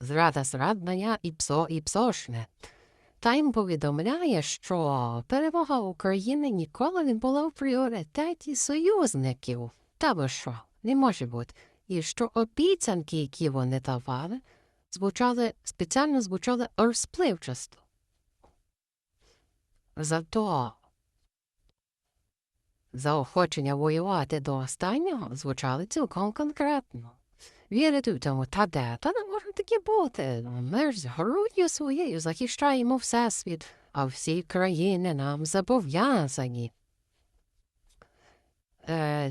зрада зраднання і псо і псошне. Тайм повідомляє, що перемога України ніколи не була в пріоритеті союзників. Та ви що, не може бути. І що обіцянки, які вони давали, звучали спеціально звучали розпливчасто. Зато заохочення воювати до останнього звучали цілком конкретно. В тому, та де, та не може таке бути. Ми ж з груддю своєю захищаємо Всесвіт, а всі країни нам зобов'язані.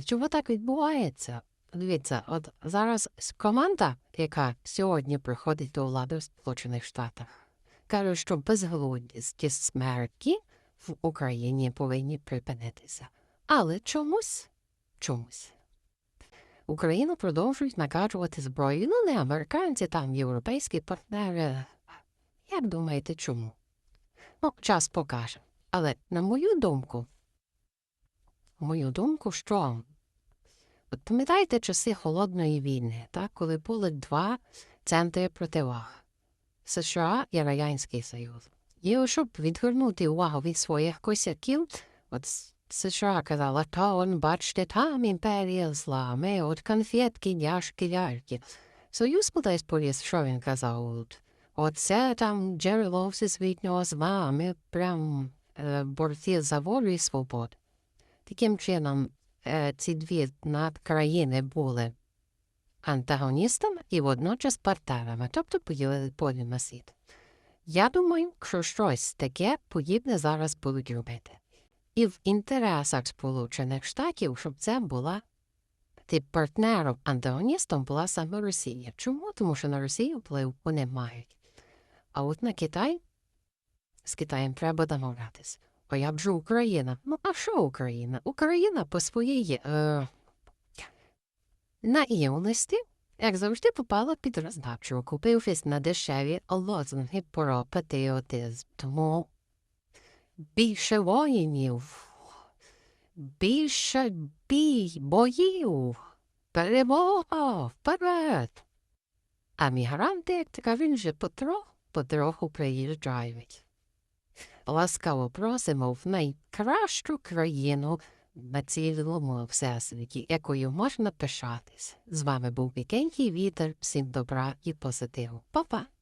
Чому так відбувається? Дивіться, от зараз команда, яка сьогодні приходить до влади в Сполучених Штатах, каже, що безглуздісті смерті в Україні повинні припинитися. Але чомусь, чомусь. Україну продовжують накачувати зброю. Ну, не американці, там європейські партнери. Як думаєте, чому? Ну, час покаже. Але на мою думку, мою думку, що От пам'ятаєте часи холодної війни, так, коли були два центри противаг США і Радянський Союз. І щоб відвернути увагу від своїх косяків, от США казала, та он, бачите, там імперія зла, ми от конфетки, няшки, ляльки. Союз кудись поліз, що він казав? Оце там джерело всесвітнього зла, ми прям е, борці за волю і свободу. Таким чином, е, ці дві надкраїни були антагоністами і водночас партнерами, тобто поділили поділ світ. Я думаю, що щось таке подібне зараз будуть робити. І в інтересах Сполучених Штатів, щоб це була тип партнером антагоністом була саме Росія. Чому? Тому що на Росію вплив вони мають. А от на Китай з Китаєм треба домовлятися. А я б же Україна. Ну, а що Україна? Україна по своїй е, наївності, як завжди, попала під роздачу, купившись на дешеві лозунги про патріотизм. Тому більше воїнів, більше бій, боїв, перемога, вперед. А мігранти, як така, він же потроху, потроху приїжджають. Ласкаво просимо в найкращу країну на цілому всесвіті, якою можна пишатись. З вами був Вікенький Вітер. Всім добра і позитиву. Па-па!